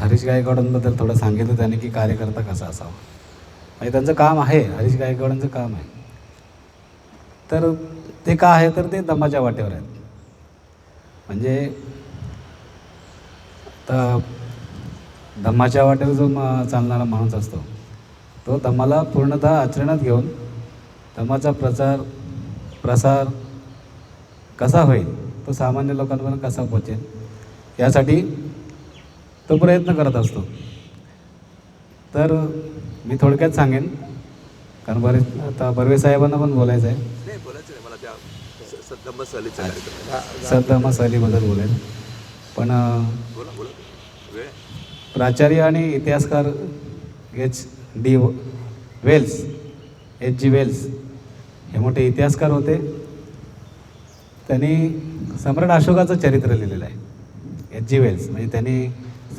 हरीश गायकवाडांबद्दल थोडं सांगितलं त्याने की कार्यकर्ता कसा असावा. म्हणजे त्यांचं काम आहे हरीश गायकवाडांचं काम आहे. तर ते का आहे? तर ते दमाच्या वाटेवर आहेत. म्हणजे आता दमाच्या वाटेवर जो मा चालणारा माणूस असतो तो दमाला पूर्णतः आचरणात घेऊन दमाचा प्रचार प्रसार कसा होईल तो सामान्य लोकांपर्यंत कसा पोचेल यासाठी तो प्रयत्न करत असतो. तर मी थोडक्यात सांगेन कारण बरेच आता बर्वे साहेबांना पण बोलायचं आहे. नाही बोलायचं नाही मला त्या स- सद्दाम सहलीचा कार्यक्रम. सद्दामा सहलीबद्दल बोलेल पण. प्राचार्य आणि इतिहासकार H D Wells H G Wells हे मोठे इतिहासकार होते. त्यांनी सम्राट अशोकाचं चरित्र लिहिलेलं आहे. एच जी वेल्स म्हणजे त्यांनी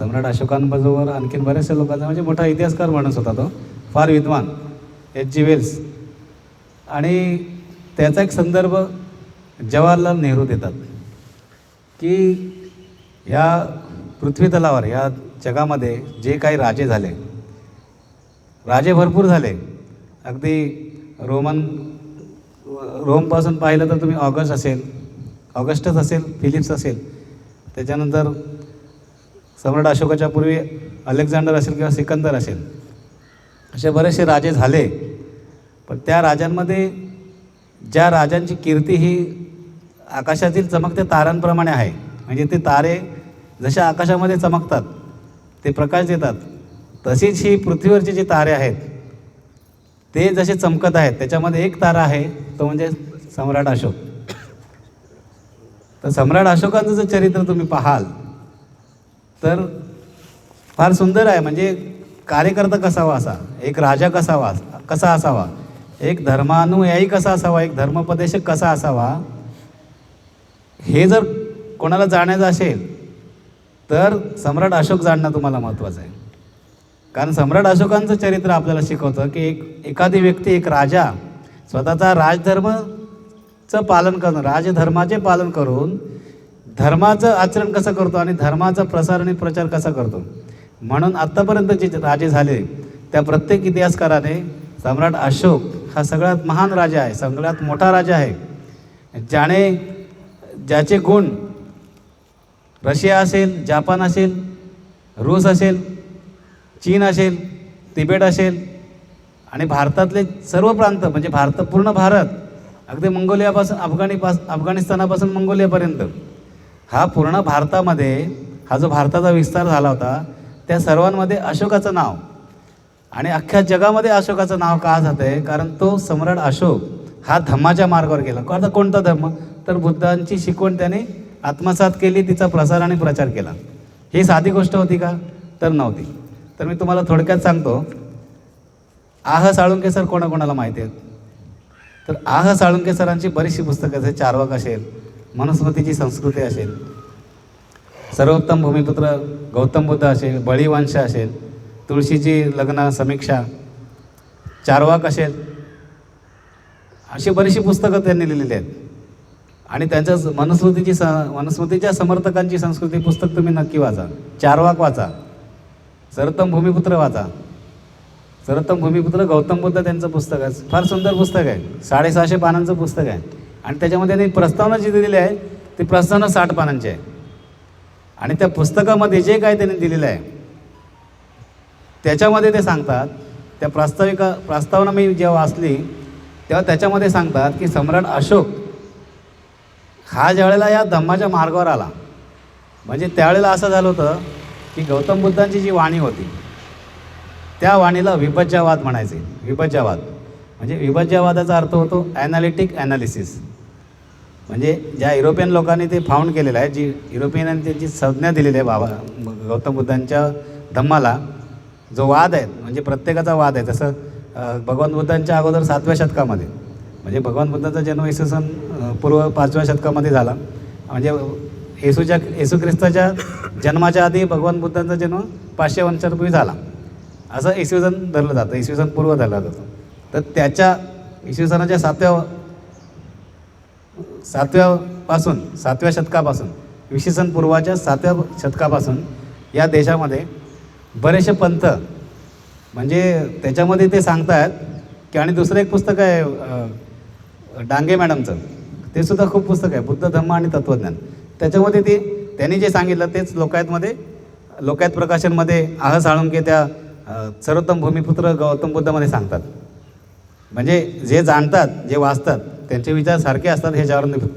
सम्राट अशोकांबरोबर आणखीन बऱ्याचशा लोकांचा म्हणजे मोठा इतिहासकार माणूस होता तो. फार विद्वान. एच. जी. वेल्स. आणि त्याचा एक संदर्भ जवाहरलाल नेहरू देतात. की ह्या पृथ्वीतलावर ह्या जगामध्ये जे काही राजे झाले राजे भरपूर झाले. अगदी रोमन रोमपासून पाहिलं तर तुम्ही ऑगस्ट असेल ऑगस्टच असेल फिलिप्स असेल. त्याच्यानंतर सम्राट अशोकाच्या पूर्वी अलेक्झांडर असेल किंवा सिकंदर असेल असे बरेचसे राजे झाले. पण त्या राजांमध्ये ज्या राजांची कीर्ती ही आकाशातील चमकत्या तारांप्रमाणे आहे म्हणजे ते तारे जशा आकाशामध्ये चमकतात ते प्रकाश देतात तशीच ही पृथ्वीवरचे जे तारे आहेत ते जसे चमकत आहेत त्याच्यामध्ये एक तारा आहे तो म्हणजे सम्राट अशोक. तर सम्राट अशोकांचं जर चरित्र तुम्ही पाहाल तर फार सुंदर आहे. म्हणजे कार्यकर्ता कसावा असा एक राजा कसावा कसा असावा? एक धर्मानुयायी कसा असावा? एक धर्मपदेशक कसा असावा? हे जर कोणाला जाण्याचं असेल तर सम्राट अशोक जाणणं तुम्हाला महत्त्वाचं आहे. कारण सम्राट अशोकांचं चरित्र आपल्याला शिकवतं की एक एखादी व्यक्ती एक राजा स्वतःचा राजधर्मचं पालन करणं राजधर्माचे पालन करून धर्माचं आचरण कसं करतो आणि धर्माचा प्रसार आणि प्रचार कसा करतो? म्हणून आत्तापर्यंत जे राजे झाले त्या प्रत्येक इतिहासकाराने सम्राट अशोक हा सगळ्यात महान राजा आहे सगळ्यात मोठा राजा आहे. ज्याने ज्याचे गुण रशिया असेल जापान असेल रूस असेल चीन असेल तिबेट असेल आणि भारतातले सर्व प्रांत म्हणजे भारत पूर्ण भारत अगदी मंगोलियापासून अफगाणीपास अफगाणिस्तानापासून मंगोलियापर्यंत. हा पूर्ण भारतामध्ये हा जो भारताचा विस्तार झाला होता त्या सर्वांमध्ये अशोकाचं नाव. आणि अख्ख्या जगामध्ये अशोकाचं नाव का जातं? आहे कारण तो सम्राट अशोक हा धम्माच्या मार्गावर गेला. आता कोणता धर्म तर बुद्धांची शिकवण त्याने आत्मसात केली तिचा प्रसार आणि प्रचार केला. ही साधी गोष्ट होती का? तर नव्हती. तर मी तुम्हाला थोडक्यात सांगतो. आह साळुंके सर कोणाकोणाला माहिती आहेत? तर आह साळुंके सरांची बरीचशी पुस्तकं जसे चारवाक असेल मनुस्मृतीची संस्कृती असेल सर्वोत्तम भूमिपुत्र गौतम बुद्ध असेल बळीवंश असेल तुळशीची लग्न समीक्षा चारवाक असेल अशी बरीचशी पुस्तकं त्यांनी लिहिलेली आहेत. आणि त्यांच्या मनस्मृतीची मनुस्मृतीची स मनुस्मृतीच्या समर्थकांची संस्कृती पुस्तक तुम्ही नक्की वाचा. चारवाक वाचा. सर्वोत्तम भूमिपुत्र वाचा. सर्वोत्तम भूमिपुत्र गौतम बुद्ध त्यांचं पुस्तक आहे. फार सुंदर पुस्तक आहे. साडेसहाशे पानांचं पुस्तक आहे. आणि त्याच्यामध्ये त्यांनी प्रस्तावना जी दिलेली आहे ती प्रस्तावना साठ पानांची आहे. आणि त्या पुस्तकामध्ये जे काय त्यांनी दिलेलं आहे त्याच्यामध्ये ते सांगतात त्या प्रास्ताविका प्रस्तावना मी जेव्हा वाचली तेव्हा त्याच्यामध्ये सांगतात की सम्राट अशोक हा ज्यावेळेला या धम्माच्या मार्गावर आला म्हणजे त्यावेळेला असं झालं होतं की गौतम बुद्धांची जी वाणी होती त्या वाणीला विभज्यवाद म्हणायचे. विभज्यवाद. म्हणजे विभज्यवादाचा अर्थ होतो ॲनालिटिक ॲनालिसिस म्हणजे ज्या युरोपियन लोकांनी ते फाउंड केलेलं आहे जी युरोपियनांनी त्यांची संज्ञा दिलेली आहे बाबा गौतम बुद्धांच्या धम्माला जो वाद आहे म्हणजे प्रत्येकाचा वाद आहे तसं भगवान बुद्धांच्या अगोदर सातव्या शतकामध्ये म्हणजे भगवान बुद्धाचा जन्म इसवी सन पूर्व पाचव्या शतकामध्ये झाला. म्हणजे येसूच्या येशू ख्रिस्ताच्या जन्माच्या आधी भगवान बुद्धांचा जन्म पाचशे वर्षापूर्वी झाला. असं इसवी सन धरलं जातं इसवी सन पूर्व धरलं जातं. तर त्याच्या इसवी सनाच्या सातव्या सातव्यापासून सातव्या शतकापासून विशेषण सन पूर्वाच्या सातव्या शतकापासून या देशामध्ये बरेचसे पंथ म्हणजे त्याच्यामध्ये ते सांगतात की आणि दुसरं एक पुस्तक आहे डांगे मॅडमचं. ते सुद्धा खूप पुस्तक आहे बुद्ध धम्म आणि तत्त्वज्ञान त्याच्यामध्ये ते त्यांनी जे सांगितलं तेच लोकायतमध्ये लोकायत प्रकाशनमध्ये आह साळुंके त्या सर्वोत्तम भूमिपुत्र गौतम बुद्धामध्ये सांगतात. म्हणजे जे जाणतात जे वाचतात त्यांचे विचार सारखे असतात हे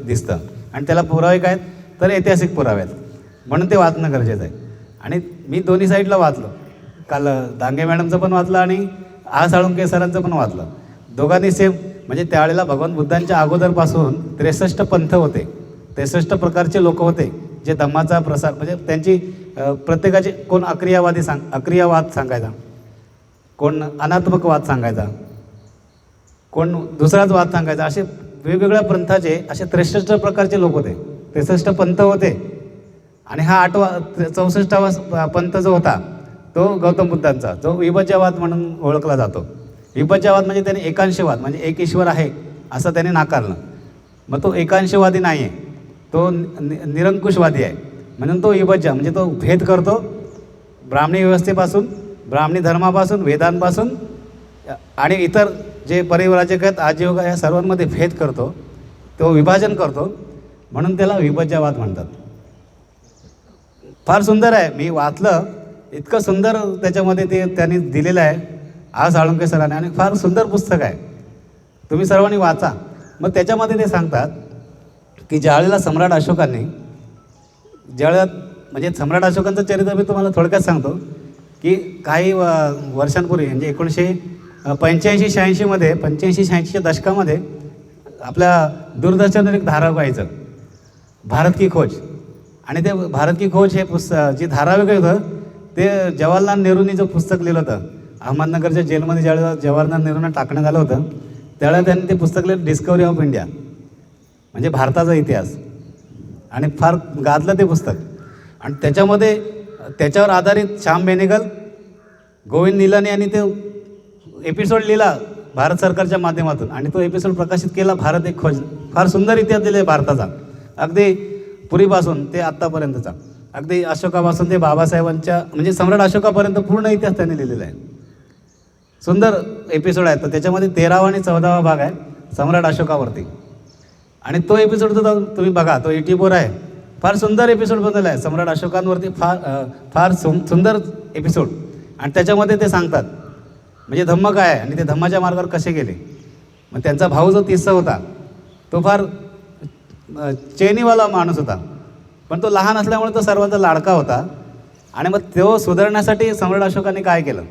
दिसतं. आणि त्याला पुरावे काय आहेत? तर ऐतिहासिक पुरावे आहेत. म्हणून ते वाचणं गरजेचं आहे. आणि मी दोन्ही साईडला वाचलो. काल दांगे मॅडमचं पण वाचलं आणि आ साळुंके सरांचं पण वाचलं. दोघांनी सेम म्हणजे त्यावेळेला भगवान बुद्धांच्या अगोदरपासून त्रेसष्ट पंथ होते. त्रेसष्ट प्रकारचे लोक होते जे धम्माचा प्रसार म्हणजे त्यांची प्रत्येकाचे कोण अक्रियावादी सांग अक्रियावाद सांगायचा. कोण अनात्मक वाद सांगायचा. कोण दुसराच वाद सांगायचा. असे वेगवेगळ्या पंथाचे असे त्रेसष्ट प्रकारचे लोक होते. त्रेसष्ट पंथ होते. आणि हा आठवा चौसष्टावा पंथ जो होता तो गौतम बुद्धांचा जो विभज्यवाद म्हणून ओळखला जातो. विभज्यवाद म्हणजे त्याने एकांशवाद म्हणजे एक ईश्वर आहे असं त्याने नाकारलं. मग तो एकांशवादी नाही आहे तो नि- नि- निरंकुशवादी आहे. म्हणून तो विभज्य म्हणजे तो भेद करतो. ब्राह्मणी व्यवस्थेपासून ब्राह्मणी धर्मापासून वेदांपासून आणि इतर जे परिवराजक आहेत आजीवग या सर्वांमध्ये भेद करतो तो विभाजन करतो म्हणून त्याला विभज्यवाद म्हणतात. फार सुंदर आहे. मी वाचलं इतकं सुंदर त्याच्यामध्ये ते त्यांनी दिलेलं आहे आज साळुंके सरांनी आणि फार सुंदर पुस्तक आहे. तुम्ही सर्वांनी वाचा. मग त्याच्यामध्ये ते सांगतात की ज्यावेळेला सम्राट अशोकांनी ज्यावेळेला म्हणजे सम्राट अशोकांचं चरित्र मी तुम्हाला थोडक्यात सांगतो की काही व वर्षांपूर्वी म्हणजे एकोणीसशे पंच्याऐंशी शहाऐंशीमध्ये पंच्याऐंशी शहाऐंशीच्या दशकामध्ये आपल्या दूरदर्शनवर एक धारावाहिक व्हायचं. भारत की खोज. आणि ते भारत की खोज हे पुस्तक जे धारावाहिक होतं ते जवाहरलाल नेहरूंनी जो पुस्तक लिहिलं होतं अहमदनगरच्या जेलमध्ये ज्यावेळेला जवाहरलाल नेहरूंना टाकण्यात आलं होतं त्यावेळेला त्यांनी ते पुस्तक लिहिलं डिस्कवरी ऑफ इंडिया म्हणजे भारताचा इतिहास. आणि फार गाजलं ते पुस्तक. आणि त्याच्यामध्ये त्याच्यावर आधारित श्याम बेनेगल गोविंद निलानी यांनी ते एपिसोड लिहिला भारत सरकारच्या माध्यमातून आणि तो एपिसोड प्रकाशित केला भारत एक खोज फार सुंदर इतिहास दिले आहे भारताचा. अगदी पुरीपासून ते आत्तापर्यंतचा. अगदी अशोकापासून ते बाबासाहेबांच्या म्हणजे सम्राट अशोकापर्यंत पूर्ण इतिहास त्यांनी लिहिलेला आहे. सुंदर एपिसोड आहे. तर त्याच्यामध्ये तेरावा आणि चौदावा भाग आहे सम्राट अशोकावरती. आणि तो एपिसोड सुद्धा तुम्ही बघा तो युट्यूबवर आहे. फार सुंदर एपिसोड बनलेला आहे. सम्राट अशोकांवरती फार फार सुंदर एपिसोड आणि त्याच्यामध्ये ते सांगतात म्हणजे धम्म काय आहे? आणि ते धम्माच्या मार्गावर कसे गेले? मग त्यांचा भाऊ जो तिस्सा होता तो फार चैनीवाला माणूस होता. पण तो लहान असल्यामुळे तो सर्वांचा लाडका होता. आणि मग तो सुधारण्यासाठी सम्राट अशोकाने काय केलं?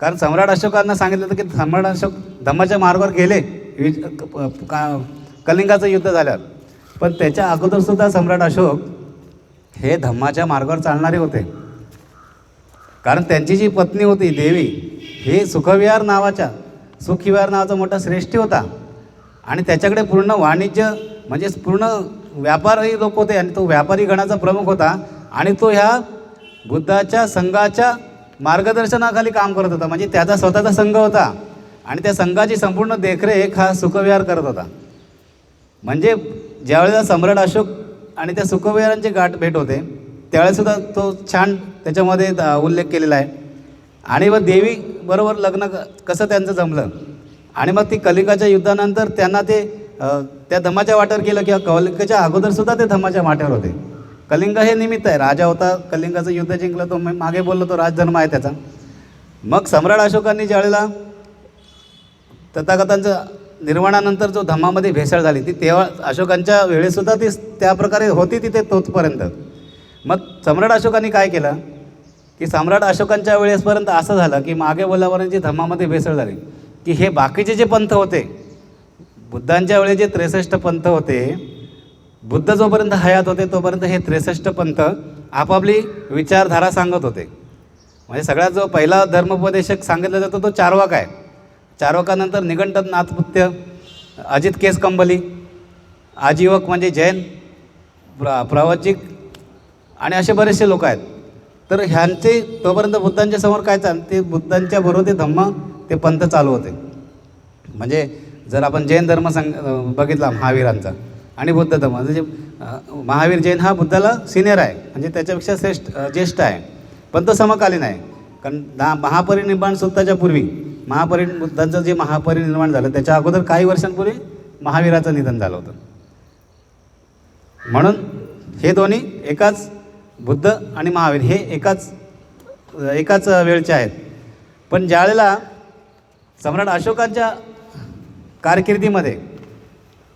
कारण सम्राट अशोकांना सांगितलं होतं की सम्राट अशोक धम्माच्या मार्गावर गेले. का- कलिंगाचं युद्ध झाल्यावर. पण त्याच्या अगोदरसुद्धा सम्राट अशोक हे धम्माच्या मार्गावर चालणारे होते. कारण त्यांची जी पत्नी होती देवी हे सुखविहार नावाच्या सुखविहार नावाचा मोठा श्रेष्ठी होता. आणि त्याच्याकडे पूर्ण वाणिज्य म्हणजे पूर्ण व्यापारी लोक होते आणि तो व्यापारी गणाचा प्रमुख होता. आणि तो ह्या बुद्धाच्या संघाच्या मार्गदर्शनाखाली काम करत होता. म्हणजे त्याचा स्वतःचा संघ होता. आणि त्या संघाची संपूर्ण देखरेख हा सुखविहार करत होता. म्हणजे ज्यावेळेला सम्राट अशोक आणि त्या सुखविहारांचे गाठ भेट होते त्यावेळेसुद्धा तो छान त्याच्यामध्ये उल्लेख केलेला आहे. आणि मग देवी बरोबर लग्न क- कसं त्यांचं जमलं? आणि मग ती कलिकाच्या युद्धानंतर त्यांना ते त्या धमाच्या वाट्यावर गेलं किंवा कलिकाच्या अगोदरसुद्धा ते धमाच्या वाट्यावर होते. कलिंग हे निमित्त आहे. राजा होता कलिंगाचं युद्ध जिंकलं तो मागे बोललो तो राजधर्म आहे त्याचा. मग सम्राट अशोकांनी ज्यावेळेला तथागतांचं निर्माणानंतर जो धम्मामध्ये भेसळ झाली ती तेव्हा अशोकांच्या वेळेसुद्धा ती त्या प्रकारे होती तिथे तोचपर्यंत मग सम्राट अशोकांनी काय केलं? की सम्राट अशोकांच्या वेळेसपर्यंत असं झालं की मागे बोलापर्यंत धम्मामध्ये भेसळ झाली. की हे बाकीचे जे पंथ होते बुद्धांच्या वेळी जे त्रेसष्ट पंथ होते बुद्ध जोपर्यंत हयात होते तोपर्यंत हे त्रेसष्ट पंथ आपापली विचारधारा सांगत होते. म्हणजे सगळ्यात जो पहिला धर्मोपदेशक सांगितला जातो तो चारवाक आहे. चारवाकानंतर निघंट नाथपुत्य अजित केस कंबली आजीवक म्हणजे जैन प्र प्रवचिक आणि असे बरेचसे लोक आहेत. तर ह्यांचे तोपर्यंत बुद्धांच्या समोर काय चाल ते बुद्धांच्या बरोबर ते धम्म ते पंथ चालू होते. म्हणजे जर आपण जैन धर्म सांग बघितला महावीरांचा आणि बुद्ध धर्म म्हणजे महावीर जैन हा बुद्धाला सिनियर आहे म्हणजे त्याच्यापेक्षा श्रेष्ठ ज्येष्ठ आहे. पण तो समकालीन आहे. कारण दहा महापरिनिर्माण सुद्धाच्या पूर्वी महापरि बुद्धांचं जे महापरिनिर्माण झालं त्याच्या अगोदर काही वर्षांपूर्वी महावीराचं निधन झालं होतं. म्हणून हे दोन्ही एकाच बुद्ध आणि महावीर हे एकाच एकाच वेळचे आहेत. पण ज्यावेळेला सम्राट अशोकांच्या कारकिर्दीमध्ये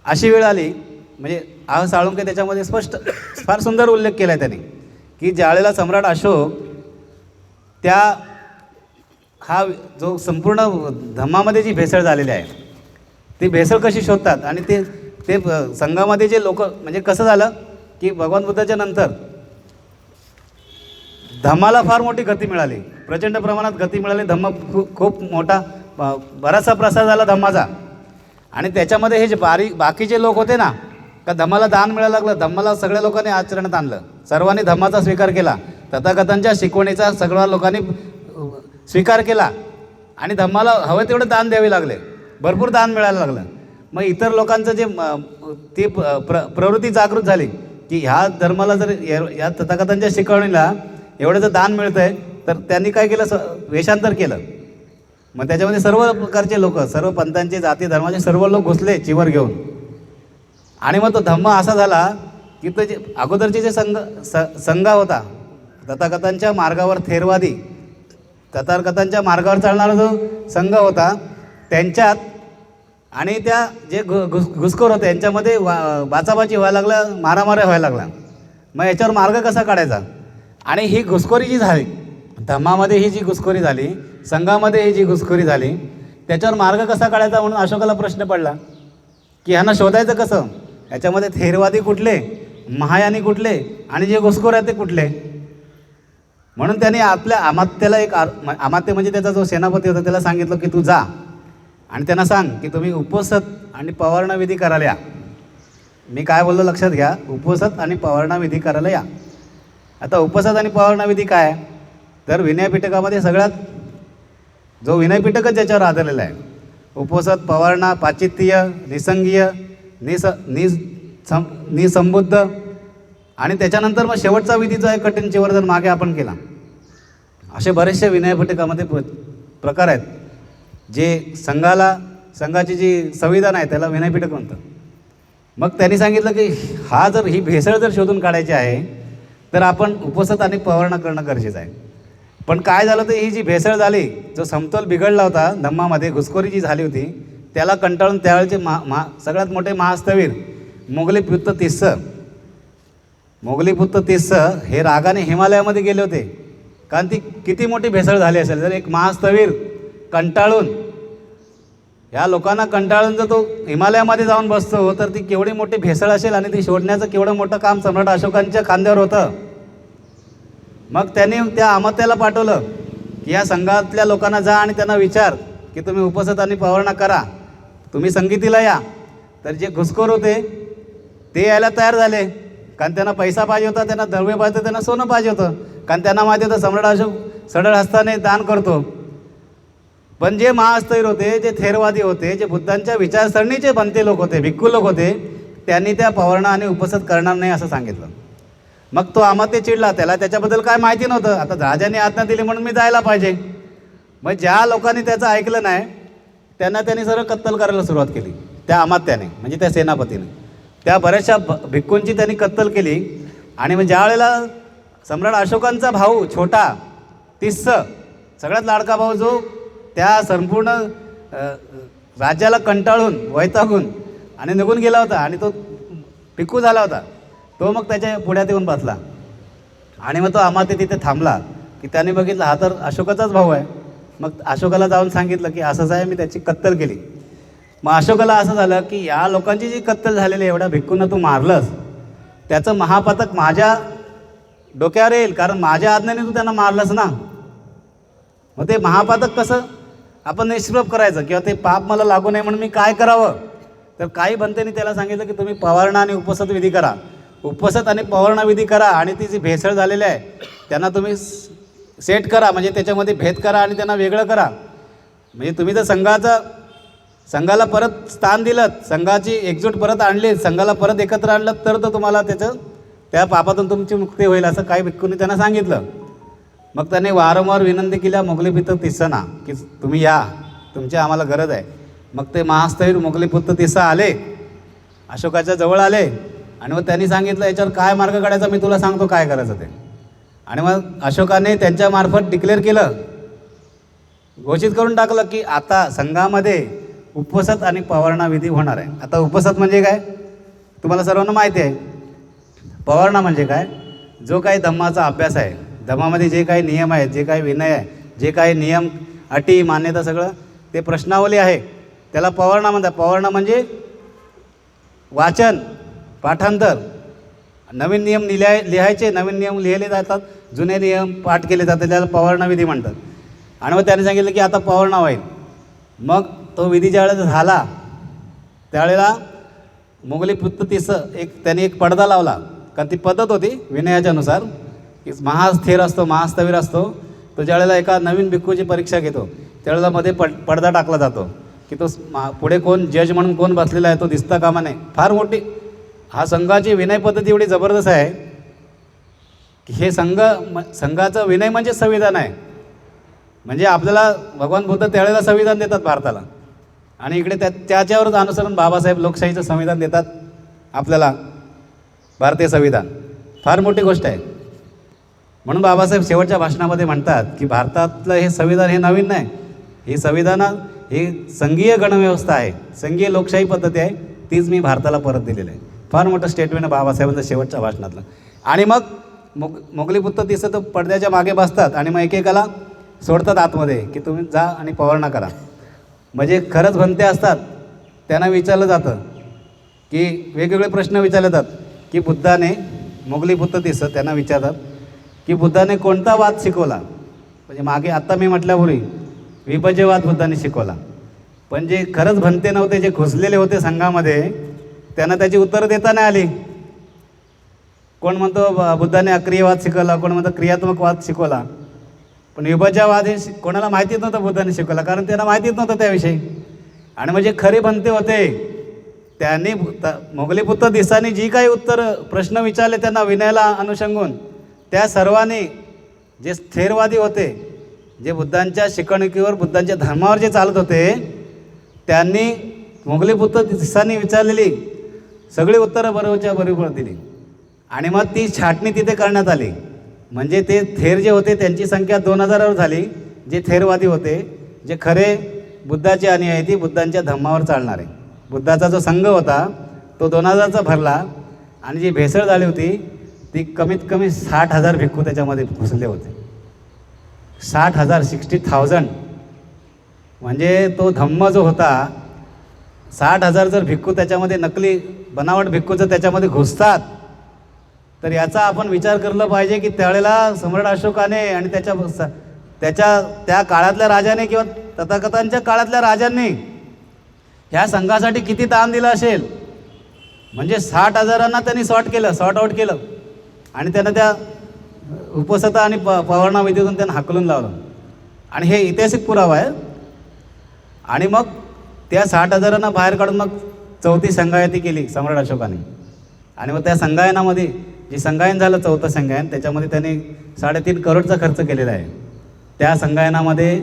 अशी वेळ आली म्हणजे आह साळुंके त्याच्यामध्ये स्पष्ट फार सुंदर उल्लेख केला आहे त्यांनी की ज्यावेळेला सम्राट अशोक त्या हा जो संपूर्ण धम्मामध्ये जी भेसळ झालेली आहे ती भेसळ कशी शोधतात आणि ते ते संघामध्ये जे लोक म्हणजे कसं झालं की भगवान बुद्धाच्या नंतर धम्माला फार मोठी गती मिळाली. प्रचंड प्रमाणात गती मिळाली. धम्म खूप खूप मोठा बराचसा प्रसार झाला धम्माचा. आणि त्याच्यामध्ये हे जे बारी बाकीचे लोक होते ना का धम्माला दान मिळायला लागलं धम्माला सगळ्या लोकांनी आचरणात आणलं. सर्वांनी धम्माचा स्वीकार केला. तथाकथांच्या शिकवणीचा सगळ्या लोकांनी स्वीकार केला. आणि धम्माला हवे तेवढं दान द्यावे लागले. भरपूर दान मिळायला लागलं. मग इतर लोकांचं जे ती प्र प्रवृत्ती जागृत झाली की ह्या धर्माला जर या- या तथाकथांच्या शिकवणीला एवढं जर दान मिळतं आहे तर त्यांनी काय केलं? स वेषांतर केलं. मग त्याच्यामध्ये सर्व प्रकारचे लोक सर्व पंथांचे जाती धर्माचे सर्व लोक घुसले चिवर घेऊन. आणि मग तो धम्म असा झाला की तो जे अगोदरचे जे संघ स संघ होता तथाकथांच्या मार्गावर थेरवादी तथाकथांच्या मार्गावर चालणारा जो संघ होता त्यांच्यात आणि त्या जे घु घुस घुसखोर होते यांच्यामध्ये वा बाचाबाची व्हायला लागला मारामाऱ्या व्हायला लागला. मग याच्यावर मार्ग कसा काढायचा? आणि ही घुसखोरी जी झाली धम्मामध्ये ही जी घुसखोरी झाली संघामध्ये ही जी घुसखोरी झाली त्याच्यावर मार्ग कसा काढायचा म्हणून अशोकाला प्रश्न पडला की ह्यांना शोधायचं कसं? याच्यामध्ये थेरवादी कुठले? महायानी कुठले? आणि जे घुसखोर आहेत ते कुठले? म्हणून त्याने आपल्या अमात्याला एक अमात्य म्हणजे त्याचा जो सेनापती होता त्याला सांगितलं की तू जा. आणि त्यांना सांग की तुम्ही उपोसत आणि पवारणा विधी करायला या. मी काय बोललो लक्षात घ्या? उपोसत आणि पवारणा विधी करायला या. आता उपसाद आणि पवारणा विधी काय तर विनयपिटकामध्ये सगळ्यात जो विनयपिटकच ज्याच्यावर आधारलेला आहे. उपसाद पवारणा पाचित्य निसंगीय निस नि सं निसंबुद्ध आणि त्याच्यानंतर मग शेवटचा विधी जो आहे कठीण चिवर जर मागे आपण केला. असे बरेचसे विनयपिटकामध्ये प्र प्रकार आहेत जे संघाला संघाची जी संविधान आहे त्याला विनयपीठक म्हणतं मग त्यांनी सांगितलं की हा जर ही भेसळ जर शोधून काढायची आहे तर आपण उपसत आणि पवारणा करणं गरजेचं आहे. पण काय झालं तर ही जी भेसळ झाली जो समतोल बिघडला होता धम्मामध्ये घुसखोरी जी झाली होती त्याला कंटाळून त्यावेळेचे महा महा सगळ्यात मोठे महास्तवीर मोगलीपुत्त तिस्स मोगलीपुत्त तिस्स हे रागाने हिमालयामध्ये गेले होते. कारण ती किती मोठी भेसळ झाली असेल जर एक महास्तवीर कंटाळून ह्या लोकांना कंटाळून जर तो हिमालयामध्ये जाऊन बसतो तर ती केवढी मोठी भेसळ असेल आणि ती शोधण्याचं केवढं मोठं काम सम्राट अशोकांच्या खांद्यावर होतं. मग त्यांनी त्या अमात्याला पाठवलं की या संघातल्या लोकांना जा आणि त्यांना विचार की तुम्ही उपसत आणि पवारणा करा. तुम्ही संगीतीला या. तर जे घुसखोर होते ते यायला तयार झाले. कारण त्यांना पैसा पाहिजे होता त्यांना द्रव्य पाहिजे त्यांना सोनं पाहिजे होतं. कारण त्यांना माहिती होतं सम्राट अशोक सडळ हस्ताने दान करतो. पण जे महास्थैर होते जे थेरवादी होते जे बुद्धांच्या विचारसरणीचे बनते लोक होते भिक्खू लोक होते त्यांनी त्या पवारणा आणि उपसत करणार नाही असं सांगितलं. मग तो अमात्य चिडला त्याला त्याच्याबद्दल काय माहिती नव्हतं. आता राजाने आज्ञा दिली म्हणून मी जायला पाहिजे. मग ज्या लोकांनी त्याचं ऐकलं नाही त्यांना त्यांनी सर्व कत्तल करायला सुरुवात केली. त्या अमात्याने म्हणजे त्या सेनापतीने. त्या बऱ्याचशा भ- भिक्खूंची त्यांनी कत्तल केली. आणि मग ज्या वेळेला सम्राट अशोकांचा भाऊ छोटा तिस्स सगळ्यात लाडका भाऊ जो त्या संपूर्ण राज्याला कंटाळून वैतागून आणि निघून गेला होता आणि तो पिकू झाला होता. तो मग त्याच्या पुढ्यात येऊन बसला. आणि मग तो आमाते तिथे थांबला की त्याने बघितलं हा तर अशोकाचाच भाऊ आहे. मग अशोकाला जाऊन सांगितलं की असंच आहे मी त्याची कत्तल केली. मग अशोकाला असं झालं की या लोकांची जी कत्तल झालेली आहे, एवढ्या भिक्कूंना तू मारलंस त्याचं महापातक माझ्या डोक्यावर येईल कारण माझ्या आज्ञाने तू त्यांना मारलंस ना. मग ते महापातक कसं आपण निष्प्रभ करायचं किंवा ते पाप मला लागू नये म्हणून मी काय करावं? तर काही बनतेने त्याला सांगितलं की तुम्ही पवारणा आणि उपसत विधी करा. उपसत आणि पवारणा विधी करा आणि ती जी भेसळ झालेली आहे त्यांना तुम्ही सेट करा. म्हणजे त्याच्यामध्ये भेद करा आणि त्यांना वेगळं करा. म्हणजे तुम्ही जर संघाचं संघाला परत स्थान दिलं संघाची एकजूट परत आणली संघाला परत एकत्र आणलं तर तर तुम्हाला त्याचं त्या पापातून तुमची मुक्ती होईल असं काही भिक्कूंनी त्यांना सांगितलं. मग त्याने वारंवार विनंती केल्या मोगलीपुत्र तिस्साना की तुम्ही या तुमची आम्हाला गरज आहे. मग ते महास्थैर मोगलीपुत्र तिसा आले अशोकाच्या जवळ आले आणि मग त्यांनी सांगितलं याच्यावर काय मार्ग काढायचा मी तुला सांगतो काय करायचं ते. आणि मग अशोकाने त्यांच्यामार्फत डिक्लेअर केलं. घोषित करून टाकलं की आता संघामध्ये उपवसत आणि पवारणा विधी होणार आहे. आता उपवसत म्हणजे काय? तुम्हाला सर्वांना माहिती आहे. पवारणा म्हणजे काय? जो काही धम्माचा अभ्यास आहे धमामध्ये जे काही नियम आहेत जे काही विनय आहे जे काही नियम अटी मान्यता सगळं ते प्रश्नावली आहे. त्याला पवारणा म्हणतात. पवारणा म्हणजे वाचन पाठांतर. नवीन नियम लिहाय लिहायचे नवीन नियम लिहिले जातात जुने नियम पाठ केले जातात त्याला पवारणा विधी म्हणतात. आणि मग त्याने सांगितलं की आता पवारणा होईल. मग तो विधी ज्यावेळेला झाला त्यावेळेला मोगली पुत्ततीसं एक त्यांनी एक पडदा लावला. कारण ती पद्धत होती विनयाच्यानुसार महास्थिर असतो महास्थवीर असतो. तो ज्यावेळेला एका नवीन भिक्खूची परीक्षा घेतो त्यावेळेला मध्ये पड पडदा टाकला जातो. की तो मा- पुढे कोण जज म्हणून कोण बसलेला आहे तो दिसता कामा नाही फार मोठी हा संघाची विनय पद्धती एवढी जबरदस्त आहे की हे संघ म संघाचं विनय म्हणजे संविधान आहे. म्हणजे आपल्याला भगवान बुद्ध त्यावेळेला संविधान देतात भारताला. आणि इकडे त्या त्याच्यावरच अनुसरून बाबासाहेब लोकशाहीचं संविधान देतात आपल्याला भारतीय संविधान. फार मोठी गोष्ट आहे. म्हणून बाबासाहेब शेवटच्या भाषणामध्ये म्हणतात की भारतातलं हे संविधान हे नवीन नाही. हे संविधान ही संघीय गणव्यवस्था आहे. संघीय लोकशाही पद्धती आहे. तीच मी भारताला परत दिलेली आहे. फार मोठं स्टेटमेंट बाबासाहेबांचं शेवटच्या भाषणातलं. आणि मग मोग मोगलीपुत्र दिसतं तर पडद्याच्या मागे बसतात आणि मग एकेकाला सोडतात आतमध्ये की तुम्ही जा आणि पवारणा करा. म्हणजे खरंच भंते असतात. त्यांना विचारलं जातं की वेगवेगळे प्रश्न विचारले जातात की बुद्धाने मोगली बुद्ध दिसत त्यांना विचारतात की बुद्धाने कोणता वाद शिकवला? म्हणजे मागे आत्ता मी म्हटल्यापूर्वी विभज्यवाद बुद्धाने शिकवला. पण जे खरंच भंते नव्हते जे घुसलेले होते संघामध्ये त्यांना त्याची उत्तरं देता नाही आली. कोण म्हणतो बुद्धाने अक्रियवाद शिकवला कोण म्हणतो क्रियात्मक वाद शिकवला. पण विभज्यवाद हे कोणाला माहितीच नव्हतं बुद्धाने शिकवला कारण त्यांना माहितीच नव्हतं त्याविषयी. आणि म्हणजे खरे भंते होते त्यांनी भु- त- मोगलीपुत्र दिसांनी जी काही उत्तर प्रश्न विचारले त्यांना विनयाला अनुषंगून त्या सर्वांनी जे स्थिरवादी होते जे बुद्धांच्या शिकवणुकीवर बुद्धांच्या धर्मावर जे चालत होते त्यांनी मुघली बुद्ध दिसांनी विचारलेली सगळी उत्तरं बरोबरच्या बरोबर दिली. आणि मग ती छाटणी तिथे करण्यात आली. म्हणजे ते थेर जे होते त्यांची संख्या दोन हजारावर झाली. जे थेरवादी होते जे खरे बुद्धाचे अनुयायी ती बुद्धांच्या धम्मावर चालणारे. बुद्धाचा जो संघ होता तो दोन हजारचा भरला. आणि जी भेसळ झाली होती ती कमीत कमी साठ हजार भिक्खू त्याच्यामध्ये घुसले होते. साठ हजार सिक्स्टी थाउजंड म्हणजे तो धम्म जो होता साठ हजार जर भिक्खू त्याच्यामध्ये नकली बनावट भिक्खू जर त्याच्यामध्ये घुसतात तर याचा आपण विचार केला पाहिजे की त्यावेळेला सम्राट अशोकाने आणि त्याच्या त्याच्या त्या काळातल्या राजाने किंवा तथाकथांच्या काळातल्या राजांनी ह्या संघासाठी किती ताण दिलं असेल? म्हणजे साठ हजारांना त्यांनी सॉर्ट केलं सॉर्ट आऊट केलं. आणि त्यांना त्या उपसता आणि प पवारणा विधीतून त्यांना हाकलून लावलं. आणि हे ऐतिहासिक पुरावा आहे. आणि मग त्या साठ हजारांना बाहेर काढून मग चौथी संगायती केली सम्राट अशोकाने. आणि मग त्या संगायनामध्ये जे संगायन झालं चौथं संगायन त्याच्यामध्ये त्यांनी साडेतीन करोडचा खर्च केलेला आहे. त्या संगायनामध्ये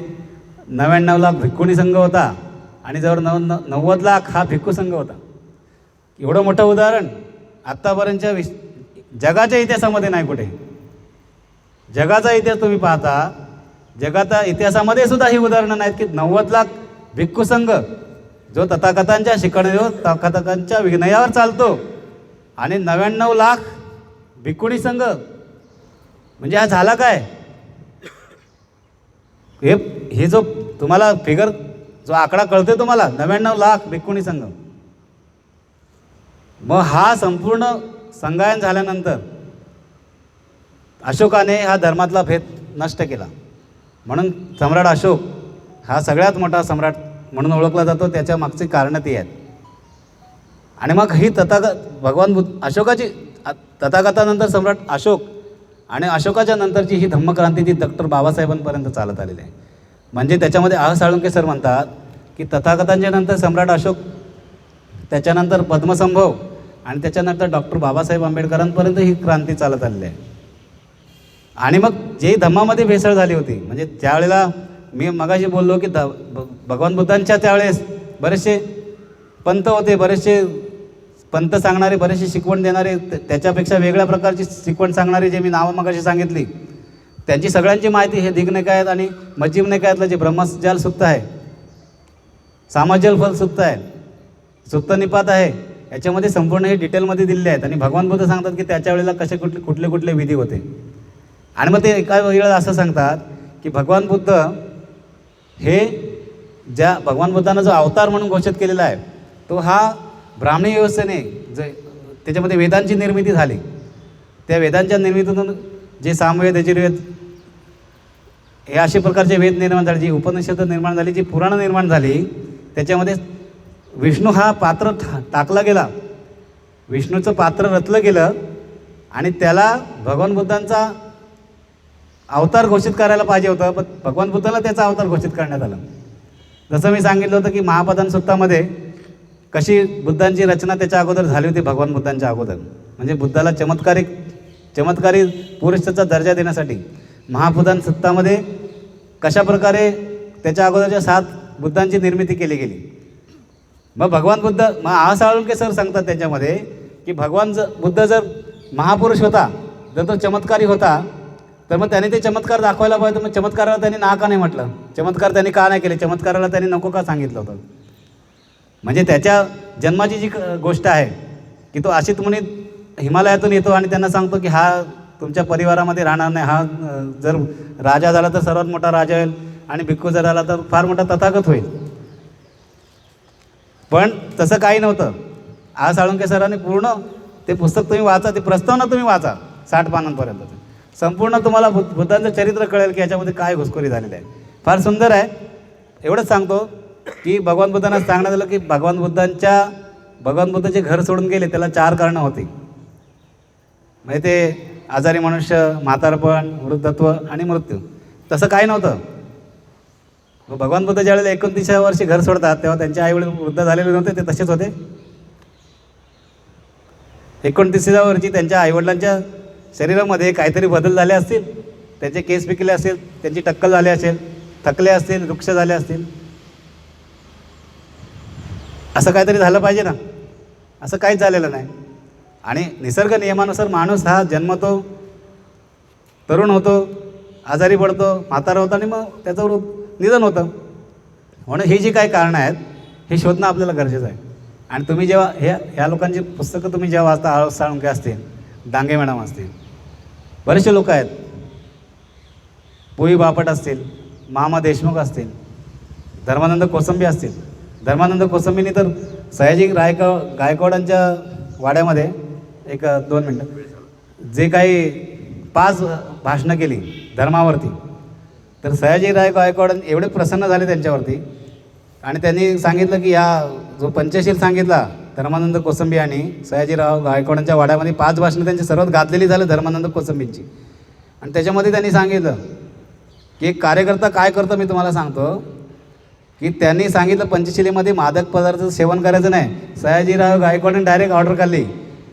नव्याण्णव लाख भिक्खुणी संघ होता आणि जवळ नव नव्वद लाख हा भिक्खू संघ होता. एवढं मोठं उदाहरण आत्तापर्यंतच्या विश जगाच्या इतिहासामध्ये नाही कुठे. जगाचा इतिहास तुम्ही पाहता जगाच्या इतिहासामध्ये सुद्धा ही उदाहरणं नाहीत की नव्वद लाख भिक्खू संघ जो तथाकथांच्या शिकवणीवर तथाकथांच्या विनयावर चालतो आणि नव्याण्णव लाख भिक्कुणी संघ. म्हणजे हा झाला काय? हे हे जो तुम्हाला फिगर जो आकडा कळतोय तुम्हाला नव्याण्णव लाख भिक्खुणी संघ. मग हा संपूर्ण संगायन झाल्यानंतर अशोकाने हा धर्मातला भेद नष्ट केला. म्हणून सम्राट अशोक हा सगळ्यात मोठा सम्राट म्हणून ओळखला जातो. त्याच्या मागची कारणं ती आहेत. आणि मग ही तथागत भगवान बुद्ध अशोकाची तथागतानंतर सम्राट अशोक आणि अशोकाच्या नंतरची ही धम्मक्रांती ती डॉक्टर बाबासाहेबांपर्यंत चालत आलेली आहे. म्हणजे त्याच्यामध्ये आह साळुंके सर म्हणतात की तथागतांच्या नंतर सम्राट अशोक त्याच्यानंतर पद्मसंभव आणि त्याच्यानंतर डॉक्टर बाबासाहेब आंबेडकरांपर्यंत ही क्रांती चालत आलेली आहे. आणि मग जे धम्मामध्ये भेसळ झाली होती म्हणजे त्यावेळेला मी मगाशी बोललो की ध भ- भगवान बुद्धांच्या त्यावेळेस बरेचसे पंत होते बरेचसे पंत सांगणारे बरेचसे शिकवण देणारे त्याच्यापेक्षा वेगळ्या प्रकारची शिकवण सांगणारे जे मी नावं मगाशी सांगितली त्यांची सगळ्यांची माहिती हे दिग्निकायत आणि मज्जिम निकायतलं जे ब्रह्मजाल सुप्त आहे सामाजल फल सुप्त आहे सुप्त निपात आहे याच्यामध्ये संपूर्ण हे डिटेलमध्ये दिलेले आहेत. आणि भगवान बुद्ध सांगतात की त्याच्या वेळेला कसे कुठले कुठले कुठले विधी होते. आणि मग ते एका वेळेला असं सांगतात की भगवान बुद्ध हे ज्या भगवान बुद्धानं जो अवतार म्हणून घोषित केलेला आहे तो हा ब्राह्मणी व्यवस्थेने जे त्याच्यामध्ये वेदांची निर्मिती झाली. त्या वेदांच्या निर्मितीतून जे सामवेद यजुर्वेद हे अशा प्रकारचे वेद निर्माण झाले जी उपनिषद निर्माण झाली जी पुराणं निर्माण झाली त्याच्यामध्ये विष्णू हा पात्र टाकला गेला. विष्णूचं पात्र रचलं गेलं आणि त्याला भगवान बुद्धांचा अवतार घोषित करायला पाहिजे होतं पण भगवान बुद्धाला त्याचा अवतार घोषित करण्यात आला. जसं मी सांगितलं होतं की महापदान सुत्तामध्ये कशी बुद्धांची रचना त्याच्या अगोदर झाली होती भगवान बुद्धांच्या अगोदर. म्हणजे बुद्धाला चमत्कारिक चमत्कारी पुरुषाचा दर्जा देण्यासाठी महापुदान सत्तामध्ये कशा प्रकारे त्याच्या अगोदरच्या सात बुद्धांची निर्मिती केली गेली. मग भगवान बुद्ध मग आ साळुंके सर सांगतात त्याच्यामध्ये की भगवान ज बुद्ध जर महापुरुष होता जर तो चमत्कारी होता तर मग त्याने ते चमत्कार दाखवायला पाहिजे तर मग चमत्काराला त्यांनी ना का नाही म्हटलं? चमत्कार त्यांनी का नाही केले? चमत्काराला त्यांनी नको का सांगितलं होतं? म्हणजे त्याच्या जन्माची जी क- गोष्ट आहे की तो अशीत मुनी हिमालयातून येतो आणि त्यांना सांगतो की हा तुमच्या परिवारामध्ये राहणार नाही. हा जर राजा झाला तर सर्वात मोठा राजा होईल आणि भिक्खू जर आला तर फार मोठा तथागत होईल. पण तसं काही नव्हतं. आज साळुंके सरांनी पूर्ण ते पुस्तक तुम्ही वाचा ते प्रस्तावना तुम्ही वाचा साठ पानांपर्यंत संपूर्ण तुम्हाला बुद्ध बुद्धांचं चरित्र कळेल की याच्यामध्ये काय घुसखोरी झालेली आहे. फार सुंदर आहे. एवढंच सांगतो की भगवान बुद्धांना सांगण्यात आलं की भगवान बुद्धांच्या भगवान बुद्ध घर सोडून गेले त्याला चार कारणं होती. म्हणजे ते आजारी मनुष्य म्हातारपण वृद्धत्व आणि मृत्यू. तसं काही नव्हतं. मग भगवान बुद्ध ज्यावेळेला एकोणतीसव्या वर्षी घर सोडतात तेव्हा त्यांचे आईवडील वृद्ध झालेले नव्हते ते तसेच होते. एकोणतीसव्या वर्षी त्यांच्या आईवडिलांच्या शरीरामध्ये काहीतरी बदल झाले असतील त्यांचे केस पिकले असतील त्यांची टक्कल झाली असेल थकले असतील वृक्ष झाले असतील. असं काहीतरी झालं पाहिजे ना. असं काहीच झालेलं नाही. आणि निसर्ग नियमानुसार माणूस हा जन्मतो तरुण होतो आजारी पडतो म्हातारा होतो आणि मग त्याचं वृद्ध निधन होतं. म्हणून ही जी काही कारणं आहेत हे शोधणं आपल्याला गरजेचं आहे. आणि तुम्ही जेव्हा हे ह्या लोकांची पुस्तकं तुम्ही जेव्हा वाचता आळस साळुंके असतील? डांगे मॅडम असतील. बरेचसे लोक आहेत. पोई बापट असतील मामा देशमुख असतील धर्मानंद कोसंबी असतील. धर्मानंद कोसंबीने तर सयाजी रायका गायकवाडांच्या वाड्यामध्ये एक दोन मिनटं. जे काही पाच भाषणं केली धर्मावरती. तर सयाजी राय गायकवाड एवढे प्रसन्न झाले त्यांच्यावरती. आणि त्यांनी सांगितलं की या जो पंचशील सांगितला धर्मानंद कोसंबी आणि सयाजीराव गायकवाडांच्या वाड्यामध्ये पाच भाषणं त्यांची सर्वात गाजलेली झालं धर्मानंद कोसंबींची. आणि त्याच्यामध्ये त्यांनी सांगितलं की एक कार्यकर्ता काय करतो मी तुम्हाला सांगतो की त्यांनी सांगितलं पंचशिलेमध्ये मादक पदार्थाचं सेवन करायचं नाही. सयाजीराव गायकवाडने डायरेक्ट ऑर्डर काढली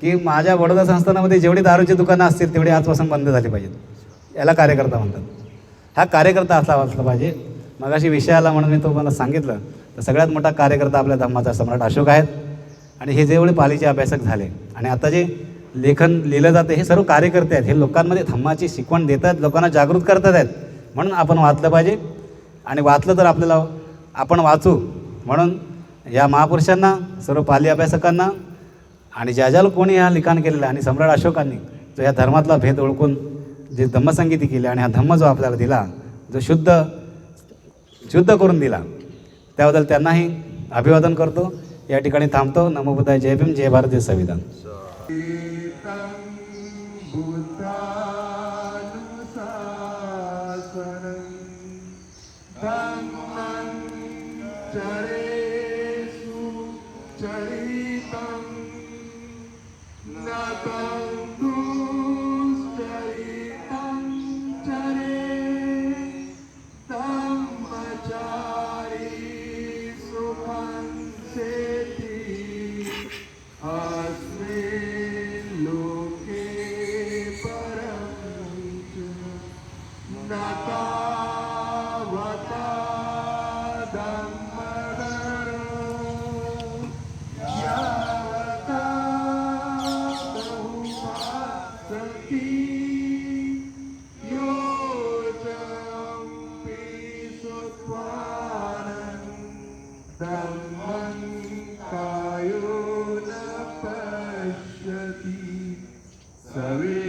की माझ्या बडोदा संस्थानामध्ये जेवढी दारूची दुकानं असतील तेवढी आजपासून बंद झाली पाहिजेत. याला कार्यकर्ता म्हणतात. हा कार्यकर्ता असला असला पाहिजे. मगाशी विषय आला म्हणून मी तुम्हाला सांगितलं तर सगळ्यात मोठा कार्यकर्ता आपल्या धम्माचा सम्राट अशोक आहेत. आणि हे जेवढे पालीचे अभ्यासक झाले आणि आता जे लेखन लिहिलं जातं हे सर्व कार्यकर्ते आहेत. हे लोकांमध्ये धम्माची शिकवण देत आहेत लोकांना जागृत करतात आहेत. म्हणून आपण वाचलं पाहिजे. आणि वाचलं तर आपल्याला आपण वाचू. म्हणून या महापुरुषांना सर्व पाली अभ्यासकांना आणि ज्या ज्या कोणी हा लिखाण केलेलं आणि सम्राट अशोकांनी जो या धर्मातला भेद ओळखून जे धम्मसंगीती केली आणि हा धम्म जो आपल्याला दिला जो शुद्ध शुद्ध करून दिला त्याबद्दल त्यांनाही अभिवादन करतो. या ठिकाणी थांबतो. नमोबुद्धाय जय भीम जय भारत जय संविधान. चरितं नतं Salut.